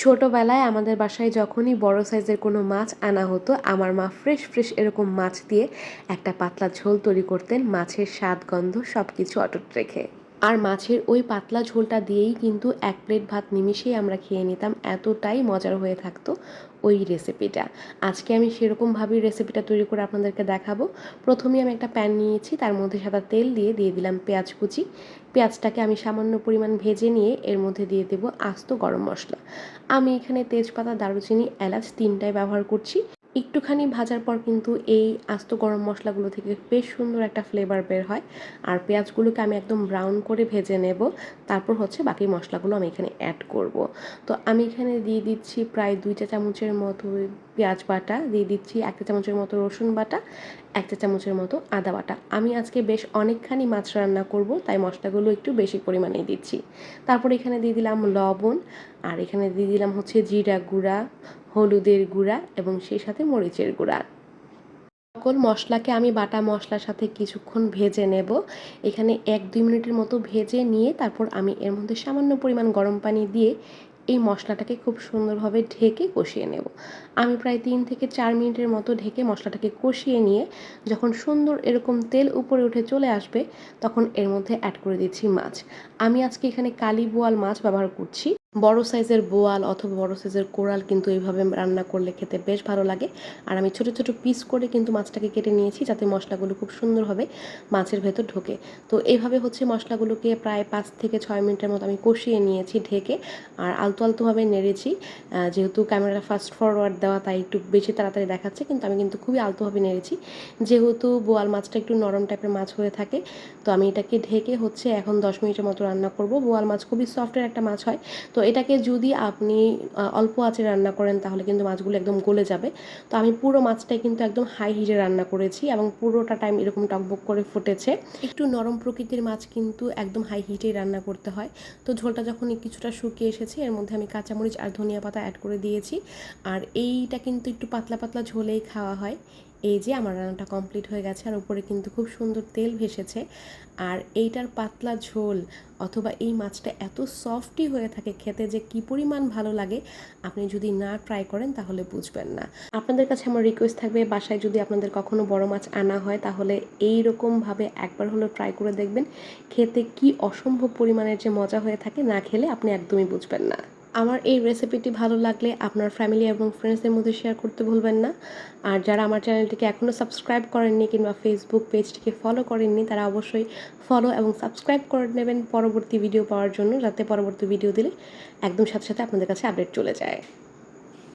ছোটোবেলায় আমাদের বাসায় যখনই বড় সাইজের কোনো মাছ আনা হতো, আমার মা ফ্রেশ ফ্রেশ এরকম মাছ দিয়ে একটা পাতলা ঝোল তৈরি করতেন, মাছের স্বাদ, গন্ধ সব কিছু অটুট রেখে। আর মাছের ওই পাতলা ঝোলটা দিয়েই কিন্তু এক প্লেট ভাত নিমিশেই আমরা খেয়ে নিতাম। এতটাই মজার হয়ে থাকতো ওই রেসিপিটা আজকে আমি সেরকমভাবেই রেসিপিটা তৈরি করে আপনাদেরকে দেখাবো। প্রথমেই আমি একটা প্যান নিয়েছি, তার মধ্যে সাদা তেল দিয়ে দিয়ে দিলাম পেঁয়াজ কুচি। পেঁয়াজটাকে আমি সামান্য পরিমাণ ভেজে নিয়ে এর মধ্যে দিয়ে দেবো আস্ত গরম মশলা। আমি এখানে তেজপাতা, দারুচিনি, এলাচ তিনটাই ব্যবহার করছি। একটুখানি ভাজার পর কিন্তু এই আস্ত গরম মশলাগুলো থেকে বেশ সুন্দর একটা ফ্লেভার বের হয়। আর পেঁয়াজগুলোকে আমি একদম ব্রাউন করে ভেজে নেব। তারপর হচ্ছে বাকি মশলাগুলো আমি এখানে অ্যাড করব। তো আমি এখানে দিয়ে দিচ্ছি প্রায় দুইটা চামচের মতো পেঁয়াজ বাটা, দিয়ে দিচ্ছি একটা চামচের মতো রসুন বাটা একটা চামচের মতো আদা বাটা। আমি আজকে বেশ অনেকখানি মাছ রান্না করব, তাই মশলাগুলো একটু বেশি পরিমাণে দিচ্ছি। তারপর এখানে দিয়ে দিলাম লবণ, আর এখানে দিয়ে দিলাম হচ্ছে জিরা গুঁড়া, হলুদের গুঁড়া এবং সেই সাথে মরিচের গুঁড়া। সকল মশলাকে আমি বাটা মশলার সাথে কিছুক্ষণ ভেজে নেব। এখানে এক দুই মিনিটের মতো ভেজে নিয়ে তারপর আমি এর মধ্যে সামান্য পরিমাণ গরম পানি দিয়ে এই মশলাটাকে খুব সুন্দরভাবে ঢেকে কষিয়ে নেব। আমি প্রায় তিন থেকে চার মিনিটের মতো ঢেকে মশলাটাকে কষিয়ে নিয়ে যখন সুন্দর এরকম তেল উপরে উঠে চলে আসবে, তখন এর মধ্যে অ্যাড করে দিচ্ছি মাছ। আমি আজকে এখানে কালি বোয়াল মাছ ব্যবহার করছি। বড় সাইজের বোয়াল অথবা বড় সাইজের কোরাল কিন্তু এইভাবে রান্না করলে খেতে বেশ ভালো লাগে। আর আমি ছোট ছোট পিস করে কিন্তু মাছটাকে কেটে নিয়েছি যাতে মশলাগুলো খুব সুন্দরভাবে মাছের ভেতর ঢোকে। তো এইভাবে হচ্ছে মশলাগুলোকে প্রায় পাঁচ থেকে ছয় মিনিটের মতো আমি কষিয়ে নিয়েছি ঢেকে আর আলতো, আলতোভাবে নেড়েছি। যেহেতু ক্যামেরাটা ফাস্ট ফরওয়ার্ড দেওয়া তাই একটু বেশি তাড়াতাড়ি দেখাচ্ছে কিন্তু আমি কিন্তু খুবই আলতোভাবে নেড়েছি। যেহেতু বোয়াল মাছটা একটু নরম টাইপের মাছ হয়ে থাকে তো আমি এটাকে ঢেকে হচ্ছে এখন দশ মিনিটের মতো রান্না করব। বোয়াল মাছ খুবই সফটের একটা মাছ হয়। তো এটাকে যদি আপনি অল্প আঁচে রান্না করেন তাহলে কিন্তু মাছগুলো একদম গলে যাবে। তো আমি পুরো মাছটাই কিন্তু একদম হাই হিটে রান্না করেছি এবং পুরোটা টাইম এরকম টকবক করে ফুটেছে। একটু নরম প্রকৃতির মাছ কিন্তু একদম হাই হিটেই রান্না করতে হয়। তো ঝোলটা যখন কিছুটা শুকিয়ে এসেছে, এর মধ্যে আমি কাঁচামরিচ আর ধনিয়া পাতা অ্যাড করে দিয়েছি। আর এইটা কিন্তু একটু পাতলা পাতলা ঝোলেই খাওয়া হয়। এই যে আমার রান্নাটা কমপ্লিট হয়ে গেছে আর উপরে কিন্তু খুব সুন্দর তেল ভেসেছে। আর এইটার পাতলা ঝোল অথবা এই মাছটা এত সফটই হয়ে থাকে খেতে যে কি পরিমাণ ভালো লাগে, আপনি যদি না ট্রাই করেন তাহলে বুঝবেন না। আপনাদের কাছে আমার রিকোয়েস্ট থাকবে, বাসায় যদি আপনাদের কখনো বড় মাছ আনা হয় তাহলে এই রকমভাবে একবার হলো ট্রাই করে দেখবেন, খেতে কি অসম্ভব পরিমাণের যে মজা হয়ে থাকে না খেলে আপনি একদমই বুঝবেন না। আমার এই রেসিপিটি ভালো লাগলে আপনার ফ্যামিলি এবং ফ্রেন্ডসদের মধ্যে শেয়ার করতে ভুলবেন না। আর যারা আমার চ্যানেলটিকে এখনও সাবস্ক্রাইব করেননি কিংবা ফেসবুক পেজটিকে ফলো করেননি, তারা অবশ্যই ফলো এবং সাবস্ক্রাইব করে নেবেন পরবর্তী ভিডিও পাওয়ার জন্য, যাতে পরবর্তী ভিডিও দিলে একদম সাথে সাথে আপনাদের কাছে আপডেট চলে যায়।